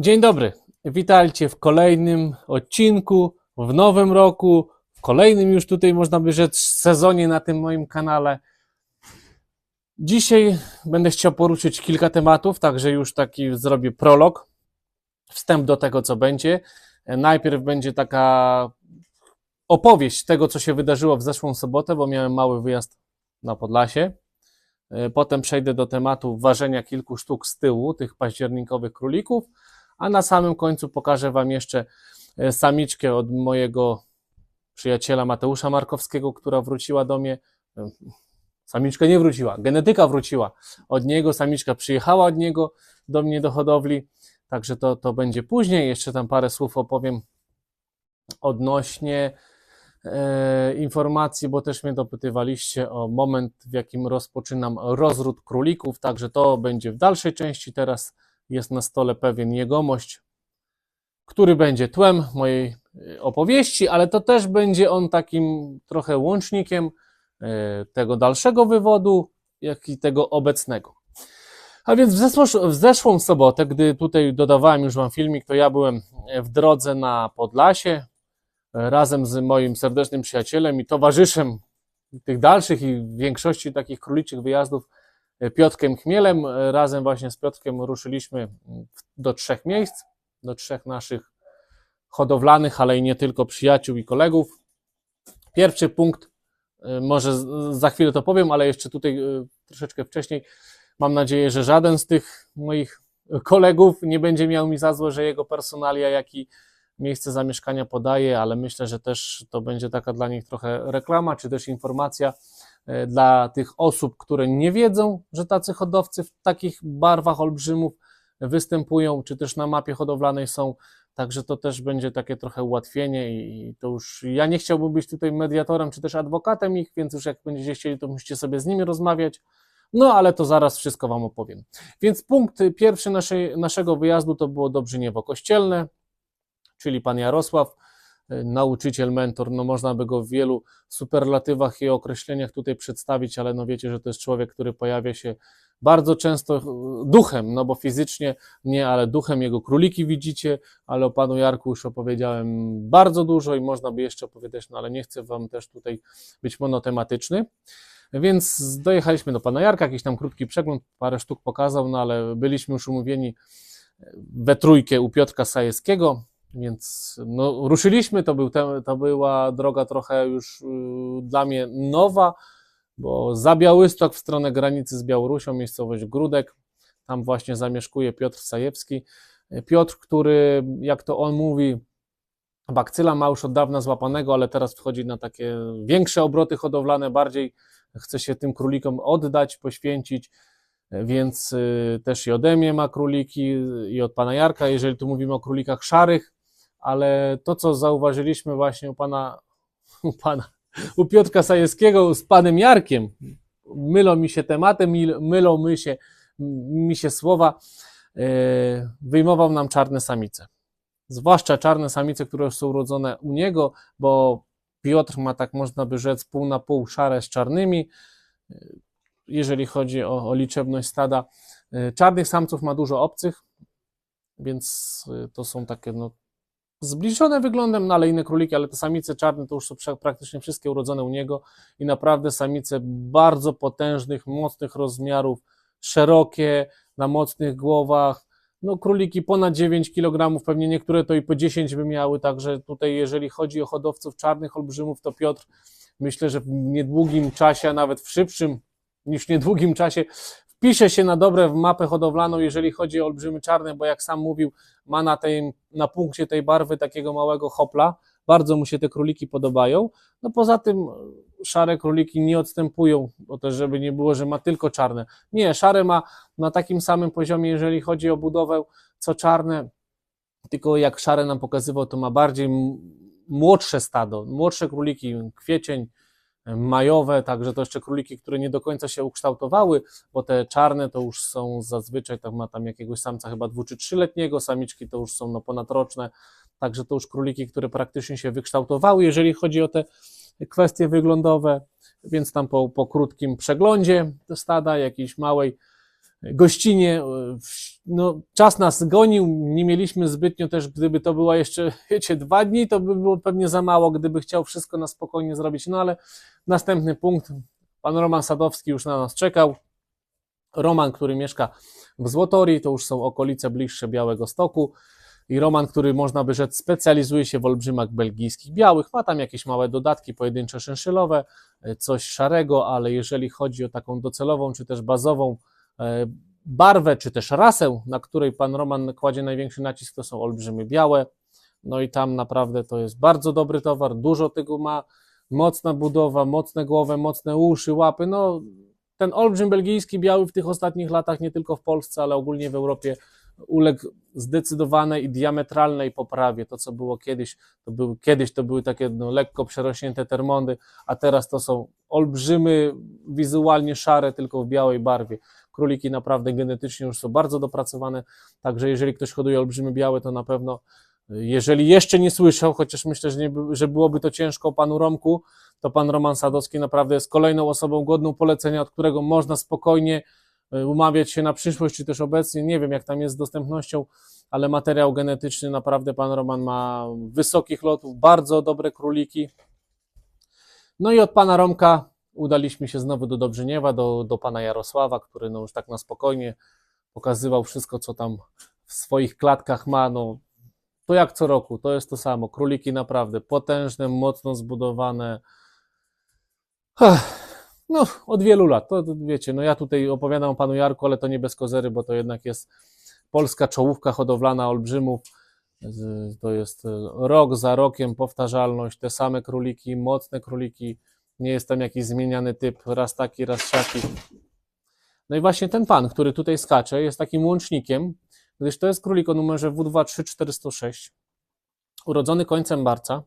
Dzień dobry. Witajcie w kolejnym odcinku, w nowym roku, w kolejnym już tutaj można by rzec sezonie na tym moim kanale. Dzisiaj będę chciał poruszyć kilka tematów, także już taki zrobię prolog, wstęp do tego, co będzie. Najpierw będzie taka opowieść tego, co się wydarzyło w zeszłą sobotę, bo miałem mały wyjazd na Podlasie. Potem przejdę do tematu ważenia kilku sztuk z tyłu, tych październikowych królików, a na samym końcu pokażę Wam jeszcze e, samiczkę od mojego przyjaciela Mateusza Markowskiego, która wróciła do mnie. E, Samiczka nie wróciła, genetyka wróciła od niego, samiczka przyjechała od niego do mnie do hodowli, także to, to będzie później. Jeszcze tam parę słów opowiem odnośnie e, informacji, bo też mnie dopytywaliście o moment, w jakim rozpoczynam rozród królików, także to będzie w dalszej części. Teraz jest na stole pewien jegomość, który będzie tłem mojej e, opowieści, ale to też będzie on takim trochę łącznikiem e, tego dalszego wywodu, jak i tego obecnego. A więc w zeszłą, w zeszłą sobotę, gdy tutaj dodawałem już Wam filmik, to ja byłem w drodze na Podlasie e, razem z moim serdecznym przyjacielem i towarzyszem tych dalszych i większości takich króliczych wyjazdów Piotrkiem Chmielem. Razem właśnie z Piotrkiem ruszyliśmy do trzech miejsc, do trzech naszych hodowlanych, ale i nie tylko przyjaciół i kolegów. Pierwszy punkt, y, może za chwilę to powiem, ale jeszcze tutaj y, troszeczkę wcześniej. Mam nadzieję, że żaden z tych moich kolegów nie będzie miał mi za złe, że jego personalia, jak i miejsce zamieszkania podaje, ale myślę, że też to będzie taka dla nich trochę reklama, czy też informacja, E, dla tych osób, które nie wiedzą, że tacy hodowcy w takich barwach olbrzymów występują, czy też na mapie hodowlanej są. Także to też będzie takie trochę ułatwienie i to już ja nie chciałbym być tutaj mediatorem czy też adwokatem ich, więc już jak będziecie chcieli, to musicie sobie z nimi rozmawiać. No ale to zaraz wszystko Wam opowiem. Więc punkt pierwszy naszej, naszego wyjazdu to było Dobrzyniewo Kościelne, czyli pan Jarosław nauczyciel, mentor, no można by go w wielu superlatywach i określeniach tutaj przedstawić, ale no wiecie, że to jest człowiek, który pojawia się bardzo często e, duchem, no bo fizycznie nie, ale duchem jego króliki widzicie, ale o panu Jarku już opowiedziałem bardzo dużo i można by jeszcze opowiedzieć, no ale nie chcę wam też tutaj być monotematyczny. Więc dojechaliśmy do pana Jarka, jakiś tam krótki przegląd, parę sztuk pokazał, no ale byliśmy już umówieni we trójkę u Piotrka Sajewskiego, więc no, ruszyliśmy, to, był te, to była droga trochę już y, dla mnie nowa, bo za Białystok w stronę granicy z Białorusią, miejscowość Grudek, tam właśnie zamieszkuje Piotr Sajewski. Piotr, który, jak to on mówi, bakcyla ma już od dawna złapanego, ale teraz wchodzi na takie większe obroty hodowlane, bardziej chce się tym królikom oddać, poświęcić, więc y, też i ode mnie ma króliki i od pana Jarka, jeżeli tu mówimy o królikach szarych, ale to, co zauważyliśmy właśnie u pana, u pana, u Piotrka Sajewskiego z panem Jarkiem, mylą mi się tematy, mylą mi się, mi się słowa, e, wyjmował nam czarne samice. Zwłaszcza czarne samice, które są urodzone u niego, bo Piotr ma, tak można by rzec, pół na pół szare z czarnymi, jeżeli chodzi o, o liczebność stada. E, czarnych samców ma dużo obcych, więc e, to są takie no, zbliżone wyglądem, ale inne króliki, ale te samice czarne to już są praktycznie wszystkie urodzone u niego i naprawdę samice bardzo potężnych, mocnych rozmiarów, szerokie, na mocnych głowach, no króliki ponad 9 kg, pewnie niektóre to i po 10 by miały, także tutaj jeżeli chodzi o hodowców czarnych olbrzymów, to Piotr myślę, że w niedługim czasie, a nawet w szybszym niż niedługim czasie wpisze się na dobre w mapę hodowlaną, jeżeli chodzi o olbrzymy czarne, bo jak sam mówił, ma na, tej, na punkcie tej barwy takiego małego hopla, bardzo mu się te króliki podobają. No poza tym szare króliki nie odstępują, bo też żeby nie było, że ma tylko czarne. Nie, szare ma na takim samym poziomie, jeżeli chodzi o budowę, co czarne, tylko jak szare nam pokazywał, to ma bardziej młodsze stado, młodsze króliki, kwiecień, majowe, także to jeszcze króliki, które nie do końca się ukształtowały, bo te czarne to już są zazwyczaj, tam ma tam jakiegoś samca chyba dwu czy trzyletniego, samiczki to już są no ponadroczne, także to już króliki, które praktycznie się wykształtowały, jeżeli chodzi o te kwestie wyglądowe, więc tam po, po krótkim przeglądzie stada, jakiejś małej gościnie. No, czas nas gonił, nie mieliśmy zbytnio też, gdyby to była jeszcze, wiecie, dwa dni, to by było pewnie za mało, gdyby chciał wszystko na spokojnie zrobić. No ale następny punkt, pan Roman Sadowski już na nas czekał. Roman, który mieszka w Złotorii, to już są okolice bliższe Białego Stoku. I Roman, który można by rzec specjalizuje się w olbrzymach belgijskich białych, ma tam jakieś małe dodatki pojedyncze szynszylowe, e, coś szarego, ale jeżeli chodzi o taką docelową czy też bazową e, barwę, czy też rasę, na której pan Roman kładzie największy nacisk, to są olbrzymy białe. No i tam naprawdę to jest bardzo dobry towar, dużo tego ma, mocna budowa, mocne głowy, mocne uszy, łapy. No, ten olbrzym belgijski biały w tych ostatnich latach, nie tylko w Polsce, ale ogólnie w Europie, uległ zdecydowanej i diametralnej poprawie. To, co było kiedyś, to były, kiedyś to były takie no, lekko przerośnięte termondy, a teraz to są olbrzymy, wizualnie szare, tylko w białej barwie. Króliki naprawdę genetycznie już są bardzo dopracowane, także jeżeli ktoś hoduje olbrzymy białe, to na pewno jeżeli jeszcze nie słyszał, chociaż myślę, że, nie, że byłoby to ciężko panu Romku, to pan Roman Sadowski naprawdę jest kolejną osobą godną polecenia, od którego można spokojnie y, umawiać się na przyszłość, czy też obecnie. Nie wiem, jak tam jest z dostępnością, ale materiał genetyczny naprawdę pan Roman ma wysokich lotów, bardzo dobre króliki. No i od pana Romka udaliśmy się znowu do Dobrzyniewa, do, do pana Jarosława, który no już tak na spokojnie pokazywał wszystko, co tam w swoich klatkach ma. No, to jak co roku, to jest to samo. Króliki naprawdę potężne, mocno zbudowane. No, od wielu lat. To wiecie, no ja tutaj opowiadam o panu Jarku, ale to nie bez kozery, bo to jednak jest polska czołówka hodowlana olbrzymów. To jest rok za rokiem powtarzalność, te same króliki, mocne króliki. Nie jest tam jakiś zmieniany typ, raz taki, raz siaki. No i właśnie ten pan, który tutaj skacze, jest takim łącznikiem, gdyż to jest królik o numerze W23406, urodzony końcem marca,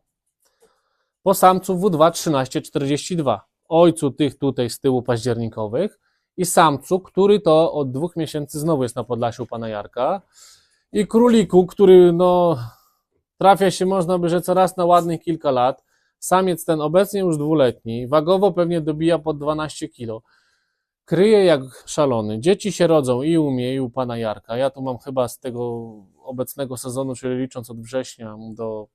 po samcu W21342, ojcu tych tutaj z tyłu październikowych i samcu, który to od dwóch miesięcy znowu jest na Podlasiu pana Jarka i króliku, który no trafia się można by rzec raz na ładnych kilka lat, samiec ten obecnie już dwuletni, wagowo pewnie dobija pod 12 kilo, kryje jak szalony. Dzieci się rodzą i u mnie, i u pana Jarka. Ja tu mam chyba z tego obecnego sezonu, czyli licząc od września do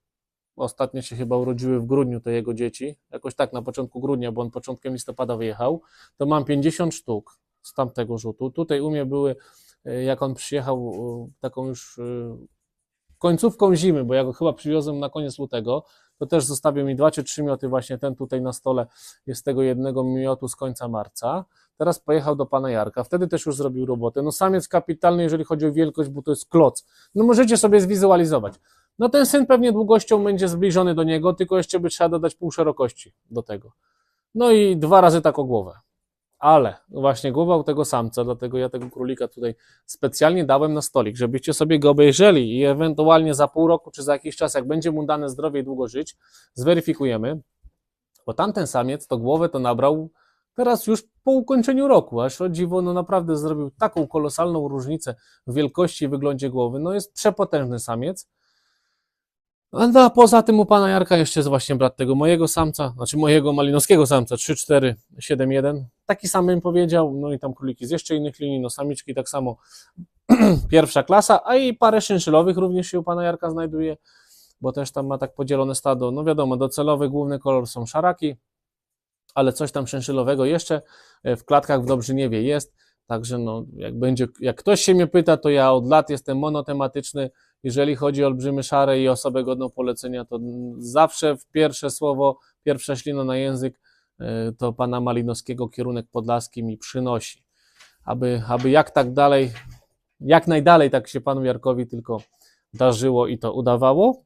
ostatnio się chyba urodziły w grudniu te jego dzieci, jakoś tak na początku grudnia, bo on początkiem listopada wyjechał, to mam 50 sztuk z tamtego rzutu. Tutaj u mnie były, e, jak on przyjechał, e, taką już e, końcówką zimy, bo ja go chyba przywiozłem na koniec lutego, to też zostawił mi dwa czy trzy mioty, właśnie ten tutaj na stole jest tego jednego miotu z końca marca. Teraz pojechał do pana Jarka, wtedy też już zrobił robotę. No samiec kapitalny, jeżeli chodzi o wielkość, bo to jest kloc. No możecie sobie zwizualizować. No ten syn pewnie długością będzie zbliżony do niego, tylko jeszcze by trzeba dodać pół szerokości do tego. No i dwa razy tak o głowę. Ale właśnie głowa u tego samca, dlatego ja tego królika tutaj specjalnie dałem na stolik, żebyście sobie go obejrzeli i ewentualnie za pół roku czy za jakiś czas, jak będzie mu dane zdrowie i długo żyć, zweryfikujemy, bo tamten samiec to głowę to nabrał teraz już po ukończeniu roku, aż o dziwo, no naprawdę zrobił taką kolosalną różnicę w wielkości i wyglądzie głowy, no jest przepotężny samiec, no, a poza tym u pana Jarka jeszcze jest właśnie brat tego mojego samca, znaczy mojego malinowskiego samca 3471. Taki sam bym powiedział, no i tam króliki z jeszcze innych linii, no samiczki tak samo pierwsza klasa, a i parę szynszylowych również się u pana Jarka znajduje, bo też tam ma tak podzielone stado. No wiadomo, docelowy główny kolor są szaraki, ale coś tam szynszylowego jeszcze w klatkach w Dobrzyniewie jest. Także no, jak będzie, jak ktoś się mnie pyta, to ja od lat jestem monotematyczny, jeżeli chodzi o olbrzymy szare i osobę godną polecenia, to zawsze w pierwsze słowo, pierwsza ślina na język e, to pana Malinowskiego kierunek podlaski mi przynosi. Aby, aby jak tak dalej, jak najdalej tak się panu Jarkowi tylko darzyło i to udawało.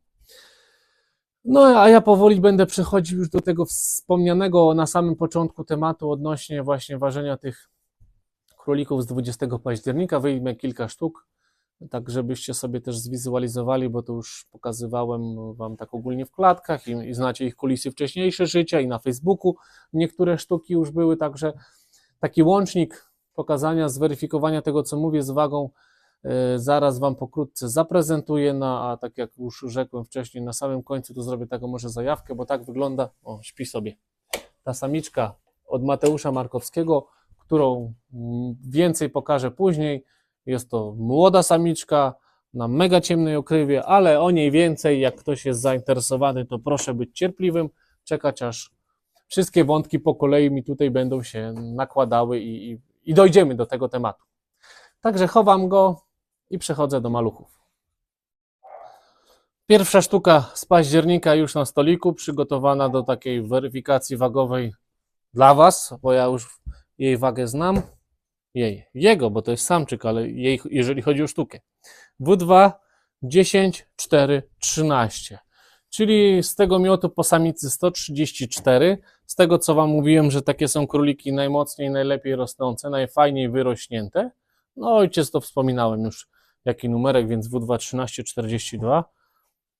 No, a ja powoli będę przechodził już do tego wspomnianego na samym początku tematu odnośnie właśnie ważenia tych królików z 20 października. Wyjmę kilka sztuk tak żebyście sobie też zwizualizowali, bo to już pokazywałem Wam tak ogólnie w klatkach i, i znacie ich kulisy wcześniejsze życia i na Facebooku niektóre sztuki już były, także taki łącznik pokazania, zweryfikowania tego, co mówię z wagą, yy, zaraz Wam pokrótce zaprezentuję, no a tak jak już rzekłem wcześniej, na samym końcu to zrobię taką może zajawkę, bo tak wygląda, o śpi sobie, ta samiczka od Mateusza Markowskiego, którą mm, więcej pokażę później. Jest to młoda samiczka na mega ciemnej okrywie, ale o niej więcej. Jak ktoś jest zainteresowany, to proszę być cierpliwym, czekać aż wszystkie wątki po kolei mi tutaj będą się nakładały i, i, i dojdziemy do tego tematu. Także chowam go i przechodzę do maluchów. Pierwsza sztuka z października już na stoliku, przygotowana do takiej weryfikacji wagowej dla Was, bo ja już jej wagę znam. Jej, jego, bo to jest samczyk, ale jej, jeżeli chodzi o sztukę. W2 10, 4, 13. Czyli z tego miotu po samicy 134. Z tego co Wam mówiłem, że takie są króliki najmocniej, najlepiej rosnące, najfajniej wyrośnięte. No ojciec to wspominałem już, jaki numerek, więc W2 13, 42.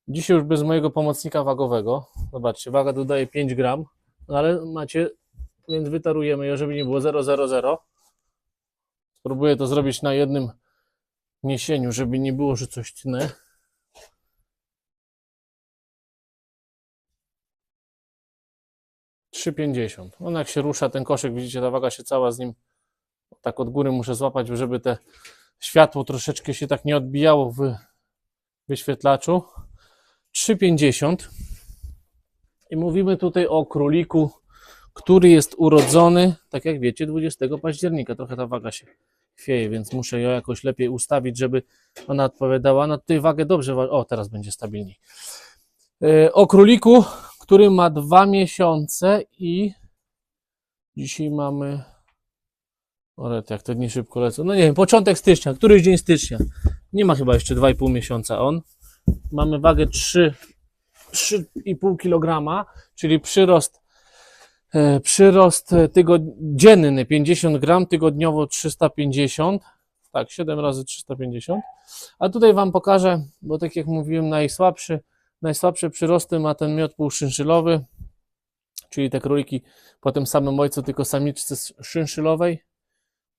Dzisiaj już bez mojego pomocnika wagowego. Zobaczcie, waga dodaje 5 gram, no ale macie, więc wytarujemy żeby nie było 0,00. Spróbuję to zrobić na jednym niesieniu, żeby nie było, że coś tnę. Pięćdziesiąt. On jak się rusza, ten koszyk, widzicie, ta waga się cała z nim tak od góry muszę złapać, żeby te światło troszeczkę się tak nie odbijało w wyświetlaczu. 3,50 i mówimy tutaj o króliku, który jest urodzony, tak jak wiecie, 20 października. Trochę ta waga się chwieje, więc muszę ją jakoś lepiej ustawić, żeby ona odpowiadała. No tutaj wagę dobrze, o teraz będzie stabilniej. Yy, O króliku, który ma dwa miesiące i dzisiaj mamy ale jak to dni szybko lecą. No nie wiem, początek stycznia, któryś dzień stycznia. Nie ma chyba jeszcze 2,5 miesiąca on. Mamy wagę 3, 3,5 kg, czyli przyrost, e, przyrost e, tygod- dzienny 50 gram, tygodniowo 350. Tak, 7 razy 350. A tutaj Wam pokażę, bo tak jak mówiłem, najsłabszy, najsłabsze przyrosty ma ten miod półszynszylowy, czyli te króliki po tym samym ojcu, tylko samiczce szynszylowej.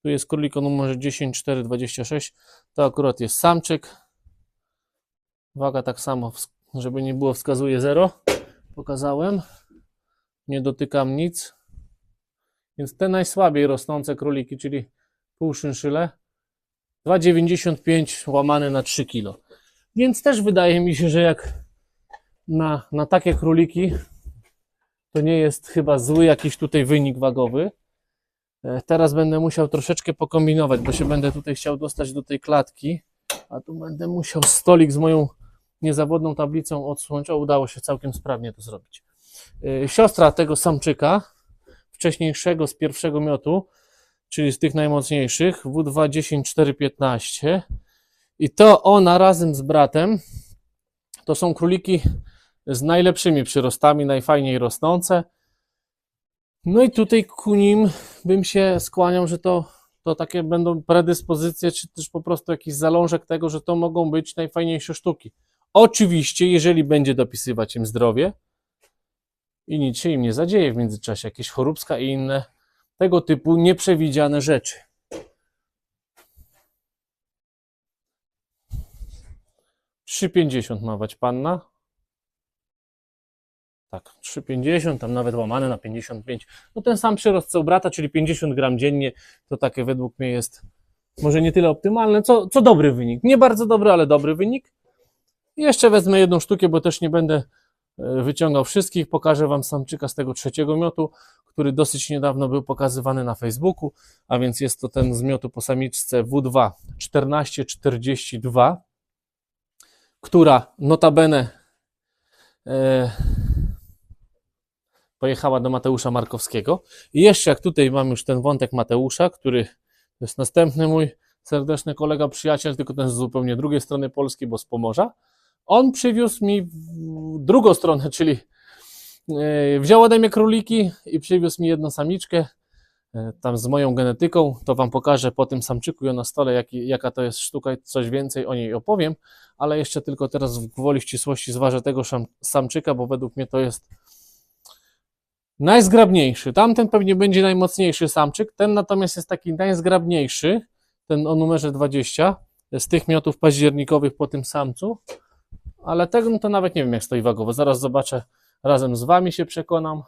Tu jest królik o numerze 10426. To akurat jest samczyk. Waga tak samo, żeby nie było, wskazuje 0. Pokazałem. Nie dotykam nic. Więc te najsłabiej rosnące króliki, czyli półszynszyle, 2,95 łamane na 3 kg. Więc też wydaje mi się, że jak na, na takie króliki, to nie jest chyba zły jakiś tutaj wynik wagowy. E, Teraz będę musiał troszeczkę pokombinować, bo się będę tutaj chciał dostać do tej klatki, a tu będę musiał stolik z moją niezawodną tablicą odsunąć. O, udało się całkiem sprawnie to zrobić. E, Siostra tego samczyka, wcześniejszego z pierwszego miotu, czyli z tych najmocniejszych, W2 10 4 15 i to ona razem z bratem to są króliki z najlepszymi przyrostami, najfajniej rosnące. No i tutaj ku nim bym się skłaniał, że to, to takie będą predyspozycje, czy też po prostu jakiś zalążek tego, że to mogą być najfajniejsze sztuki. Oczywiście, jeżeli będzie dopisywać im zdrowie i nic się im nie zadzieje w międzyczasie, jakieś choróbska i inne tego typu nieprzewidziane rzeczy. Trzy pięćdziesiąt ma wać panna. Tak, 3,50, tam nawet łamane na 55. No ten sam przyrost co brata, czyli 50 gram dziennie, to takie według mnie jest może nie tyle optymalne, co, co dobry wynik. Nie bardzo dobry, ale dobry wynik. I jeszcze wezmę jedną sztukę, bo też nie będę wyciągał wszystkich. Pokażę Wam samczyka z tego trzeciego miotu, który dosyć niedawno był pokazywany na Facebooku, a więc jest to ten z miotu po samiczce W2 1442, która notabene e, pojechała do Mateusza Markowskiego. I jeszcze jak tutaj mam już ten wątek Mateusza, który jest następny mój serdeczny kolega, przyjaciel, tylko ten z zupełnie drugiej strony Polski, bo z Pomorza. On przywiózł mi drugą stronę, czyli e, wziął ode mnie króliki i przywiózł mi jedną samiczkę, e, tam z moją genetyką. To Wam pokażę po tym samczyku i na stole, jaki, jaka to jest sztuka i coś więcej o niej opowiem, ale jeszcze tylko teraz w gwoli ścisłości zważę tego samczyka, bo według mnie to jest najzgrabniejszy. Tamten pewnie będzie najmocniejszy samczyk, ten natomiast jest taki najzgrabniejszy, ten o numerze 20, z tych miotów październikowych po tym samcu, ale tego no to nawet nie wiem jak stoi wagowo. Zaraz zobaczę, razem z Wami się przekonam.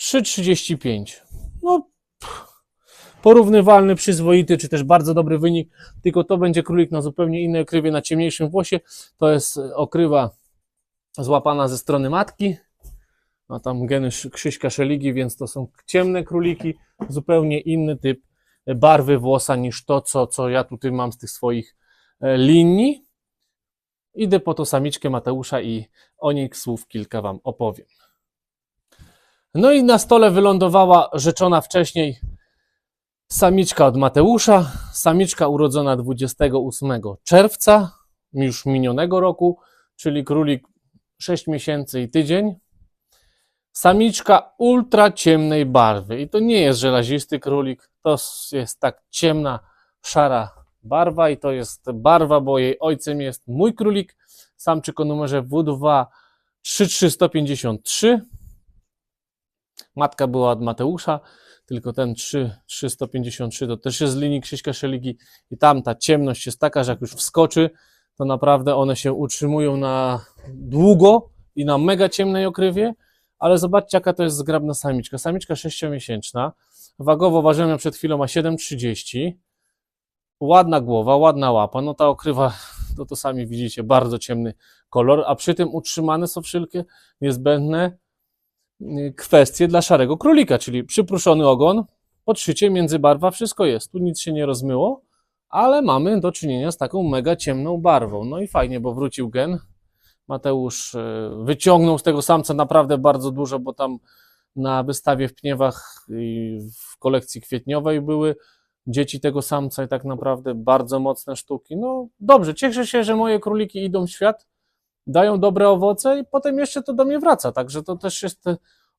3,35. No, pff, porównywalny, przyzwoity, czy też bardzo dobry wynik, tylko to będzie królik na zupełnie innej okrywie, na ciemniejszym włosie. To jest okrywa złapana ze strony matki. Ma tam geny Krzyśka Szeligi, więc to są ciemne króliki, zupełnie inny typ barwy włosa niż to, co, co ja tutaj mam z tych swoich e, linii. Idę po to samiczkę Mateusza i o niej słów kilka Wam opowiem. No i na stole wylądowała rzeczona wcześniej samiczka od Mateusza, samiczka urodzona 28 czerwca już minionego roku, czyli królik 6 miesięcy i tydzień. Samiczka ultra ciemnej barwy i to nie jest żelazisty królik, to jest tak ciemna, szara barwa i to jest barwa, bo jej ojcem jest mój królik, samczyk o numerze W2 33153. Matka była od Mateusza, tylko ten 3, 353 to też jest z linii Krzyśka Szeligi. I tam ta ciemność jest taka, że jak już wskoczy, to naprawdę one się utrzymują na długo i na mega ciemnej okrywie, ale zobaczcie jaka to jest zgrabna samiczka. Samiczka 6-miesięczna, wagowo ważyłem przed chwilą, ma 7,30, ładna głowa, ładna łapa, no ta okrywa, to to sami widzicie, bardzo ciemny kolor, a przy tym utrzymane są wszelkie niezbędne y, kwestie dla szarego królika, czyli przypruszony ogon, podszycie, międzybarwa, wszystko jest, tu nic się nie rozmyło, ale mamy do czynienia z taką mega ciemną barwą. No i fajnie, bo wrócił gen. Mateusz e, wyciągnął z tego samca naprawdę bardzo dużo, bo tam na wystawie w Pniewach i w kolekcji kwietniowej były dzieci tego samca i tak naprawdę bardzo mocne sztuki. No dobrze, cieszę się, że moje króliki idą w świat, dają dobre owoce i potem jeszcze to do mnie wraca, także to też jest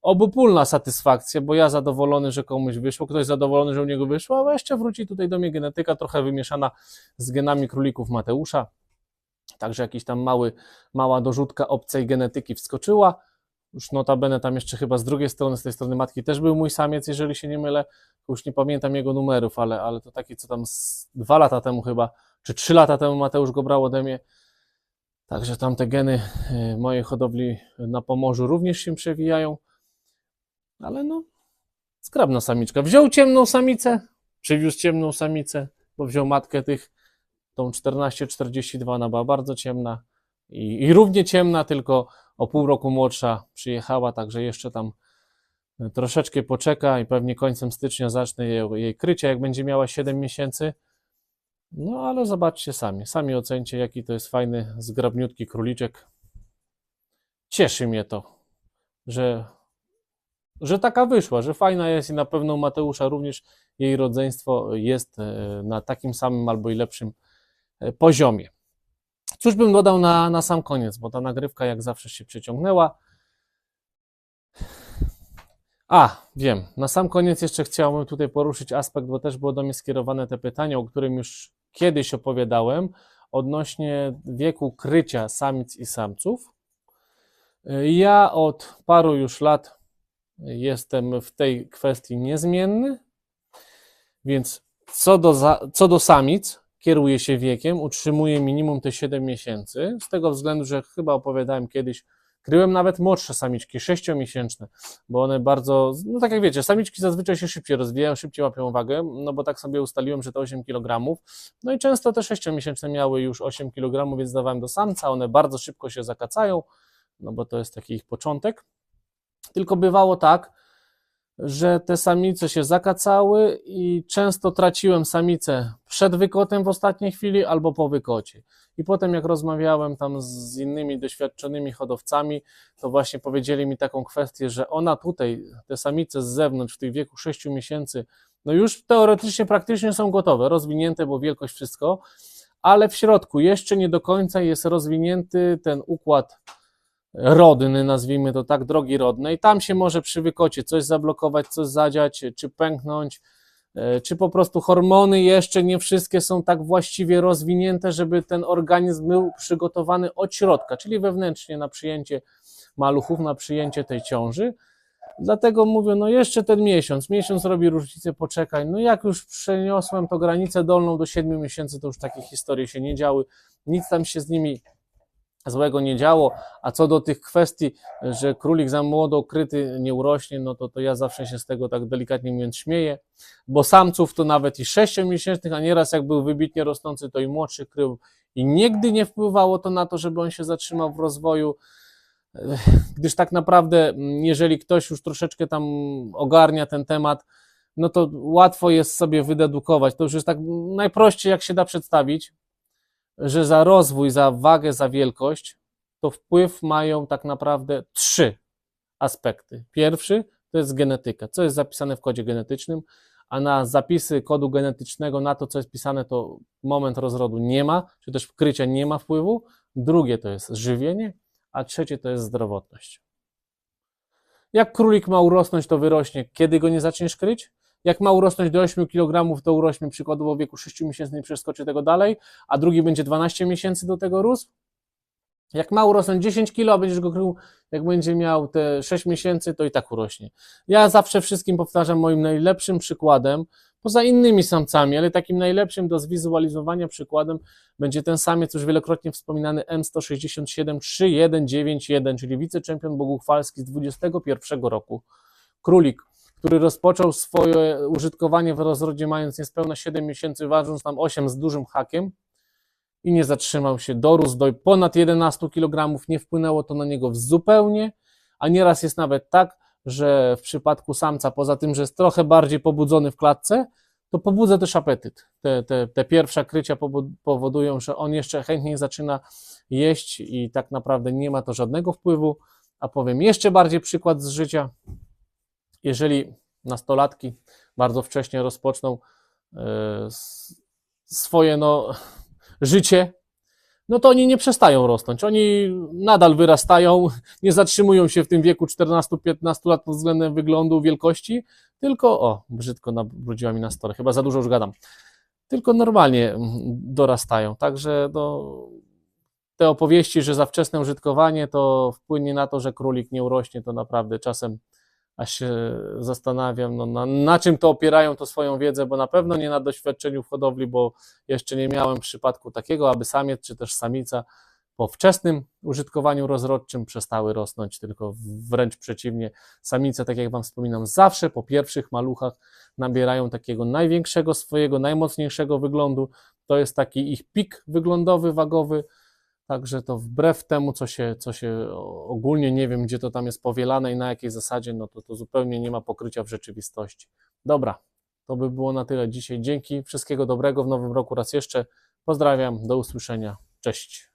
obopólna satysfakcja, bo ja zadowolony, że komuś wyszło, ktoś zadowolony, że u niego wyszło, a jeszcze wróci tutaj do mnie genetyka trochę wymieszana z genami królików Mateusza. Także jakiś tam mały, mała dorzutka obcej genetyki wskoczyła. Już notabene tam jeszcze chyba z drugiej strony, z tej strony matki też był mój samiec, jeżeli się nie mylę. Już nie pamiętam jego numerów, ale, ale to taki, co tam dwa lata temu chyba, czy trzy lata temu Mateusz go brał ode mnie. Także tam te geny y, mojej hodowli na Pomorzu również się przewijają. Ale no, skrabna samiczka. Wziął ciemną samicę, przywiózł ciemną samicę, bo wziął matkę tych, tą 1442, ona była bardzo ciemna i, i równie ciemna, tylko o pół roku młodsza przyjechała, także jeszcze tam troszeczkę poczeka i pewnie końcem stycznia zacznę jej, jej krycie, jak będzie miała 7 miesięcy. No ale zobaczcie sami, sami ocencie, jaki to jest fajny, zgrabniutki króliczek. Cieszy mnie to, że że taka wyszła, że fajna jest i na pewno Mateusza również jej rodzeństwo jest e, na takim samym albo i lepszym e, poziomie. Cóż bym dodał na, na sam koniec, bo ta nagrywka jak zawsze się przeciągnęła. A, wiem, na sam koniec jeszcze chciałbym tutaj poruszyć aspekt, bo też było do mnie skierowane te pytanie, o którym już kiedyś opowiadałem, odnośnie wieku krycia samic i samców. Ja od paru już lat jestem w tej kwestii niezmienny, więc co do, za, co do samic kieruję się wiekiem, utrzymuję minimum te 7 miesięcy, z tego względu, że chyba opowiadałem kiedyś, kryłem nawet młodsze samiczki, 6-miesięczne, bo one bardzo, no tak jak wiecie, samiczki zazwyczaj się szybciej rozwijają, szybciej łapią wagę, no bo tak sobie ustaliłem, że to 8 kg, no i często te 6-miesięczne miały już 8 kg, więc dawałem do samca, one bardzo szybko się zakacają, no bo to jest taki ich początek. Tylko bywało tak, że te samice się zakacały i często traciłem samicę przed wykotem w ostatniej chwili albo po wykocie. I potem jak rozmawiałem tam z innymi doświadczonymi hodowcami, to właśnie powiedzieli mi taką kwestię, że ona tutaj, te samice z zewnątrz w tych wieku 6 miesięcy, no już teoretycznie, praktycznie są gotowe, rozwinięte, bo wielkość wszystko, ale w środku jeszcze nie do końca jest rozwinięty ten układ rodny, nazwijmy to tak, drogi rodnej. Tam się może przy wykocie coś zablokować, coś zadziać, czy pęknąć, e, czy po prostu hormony jeszcze nie wszystkie są tak właściwie rozwinięte, żeby ten organizm był przygotowany od środka, czyli wewnętrznie na przyjęcie maluchów, na przyjęcie tej ciąży. Dlatego mówię, no jeszcze ten miesiąc, miesiąc robi różnicę, poczekaj. No jak już przeniosłem to granicę dolną do 7 miesięcy, to już takie historie się nie działy, nic tam się z nimi złego nie działo. A co do tych kwestii, że królik za młodo kryty nie urośnie, no to, to ja zawsze się z tego tak delikatnie mówiąc śmieję, bo samców to nawet i sześciomiesięcznych, a nieraz jak był wybitnie rosnący, to i młodszy krył i nigdy nie wpływało to na to, żeby on się zatrzymał w rozwoju, gdyż tak naprawdę, mm, jeżeli ktoś już troszeczkę tam ogarnia ten temat, no to łatwo jest sobie wydedukować. To już jest tak najprościej, jak się da przedstawić, że za rozwój, za wagę, za wielkość, to wpływ mają tak naprawdę trzy aspekty. Pierwszy to jest genetyka, co jest zapisane w kodzie genetycznym, a na zapisy kodu genetycznego, na to, co jest pisane, to moment rozrodu nie ma, czy też wkrycia nie ma wpływu. Drugie to jest żywienie, a trzecie to jest zdrowotność. Jak królik ma urosnąć, to wyrośnie, kiedy go nie zaczniesz kryć. Jak ma urosnąć do 8 kg, to urośnie przykładowo w wieku 6 miesięcy, nie przeskoczy tego dalej, a drugi będzie 12 miesięcy do tego rósł. Jak ma urosnąć 10 kg, a będziesz go krył, jak będzie miał te 6 miesięcy, to i tak urośnie. Ja zawsze wszystkim powtarzam moim najlepszym przykładem, poza innymi samcami, ale takim najlepszym do zwizualizowania przykładem będzie ten samiec już wielokrotnie wspominany M167 3191, czyli wiceczempion boguchwalski z 21 roku. Królik, który rozpoczął swoje użytkowanie w rozrodzie mając niespełna 7 miesięcy, ważąc tam 8 z dużym hakiem i nie zatrzymał się, dorósł do ponad 11 kg, nie wpłynęło to na niego zupełnie, a nieraz jest nawet tak, że w przypadku samca, poza tym, że jest trochę bardziej pobudzony w klatce, to pobudza też apetyt. Te, te, te pierwsze krycia powo- powodują, że on jeszcze chętniej zaczyna jeść i tak naprawdę nie ma to żadnego wpływu. A powiem jeszcze bardziej przykład z życia. Jeżeli nastolatki bardzo wcześnie rozpoczną e, swoje no, życie, no to oni nie przestają rosnąć. Oni nadal wyrastają, nie zatrzymują się w tym wieku 14-15 lat pod względem wyglądu, wielkości, tylko, o, brzydko nabrudziła mi na stole, chyba za dużo już gadam, tylko normalnie dorastają. Także no, te opowieści, że za wczesne użytkowanie to wpłynie na to, że królik nie urośnie, to naprawdę czasem aż się zastanawiam, no, na, na czym to opierają to swoją wiedzę, bo na pewno nie na doświadczeniu w hodowli, bo jeszcze nie miałem przypadku takiego, aby samiec czy też samica po wczesnym użytkowaniu rozrodczym przestały rosnąć, tylko wręcz przeciwnie. Samice, tak jak Wam wspominam, zawsze po pierwszych maluchach nabierają takiego największego swojego, najmocniejszego wyglądu. To jest taki ich pik wyglądowy, wagowy. Także to wbrew temu, co się, co się ogólnie nie wiem, gdzie to tam jest powielane i na jakiej zasadzie, no to to zupełnie nie ma pokrycia w rzeczywistości. Dobra, to by było na tyle dzisiaj. Dzięki, wszystkiego dobrego w nowym roku raz jeszcze. Pozdrawiam, do usłyszenia. Cześć.